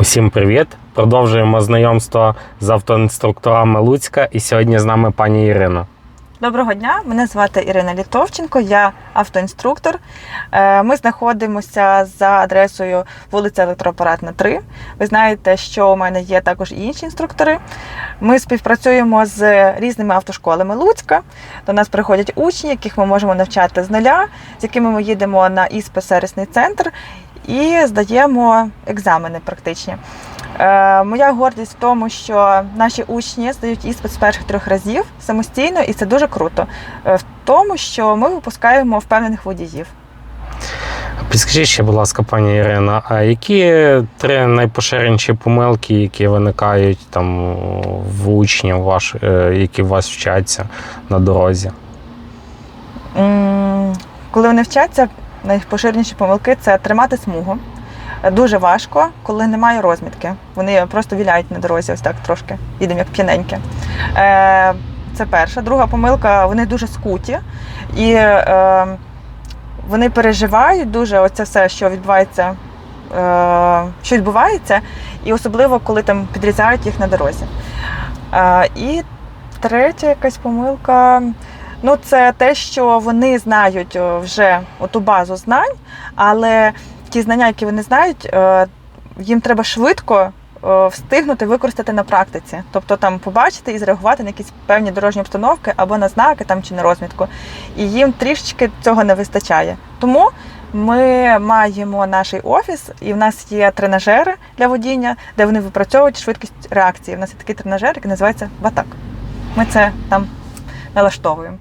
Усім привіт! Продовжуємо знайомство з автоінструкторами Луцька. І сьогодні з нами пані Ірина. Доброго дня, мене звати Ірина Літовченко, я автоінструктор. Е, Ми знаходимося за адресою вулиця Електроапаратна 3. Ви знаєте, що у мене є також і інші інструктори. Ми співпрацюємо з різними автошколами Луцька. До нас приходять учні, яких ми можемо навчати з нуля, з якими ми їдемо на іспи сервісний центр і здаємо екзамени практичні. Е, Моя гордість в тому, що наші учні здають іспит з перших трьох разів самостійно, і це дуже круто. Е, В тому, що ми випускаємо впевнених водіїв. Підскажіть ще, будь ласка, пані Ірина, а які три найпоширеніші помилки, які виникають там в учнів, ваш, е, які у вас вчаться на дорозі? Коли вони вчаться, найпоширеніші помилки це тримати смугу. Дуже важко, коли немає розмітки. Вони просто віляють на дорозі, ось так трошки. Їдемо як п'яненькі. Е, Це перша. Друга помилка вони дуже скуті і е, вони переживають дуже оце все, що відбувається, е, що відбувається, і особливо, коли там підрізають їх на дорозі. Е, і третя якась помилка. Ну, це те, що вони знають вже оту базу знань, але ті знання, які вони знають, е, їм треба швидко е, встигнути використати на практиці. Тобто там побачити і зреагувати на якісь певні дорожні обстановки або на знаки там чи на розмітку. І їм трішечки цього не вистачає. Тому ми маємо наш офіс, і в нас є тренажери для водіння, де вони випрацьовують швидкість реакції. У нас є такий тренажер, який називається Батак. Ми це там налаштовуємо.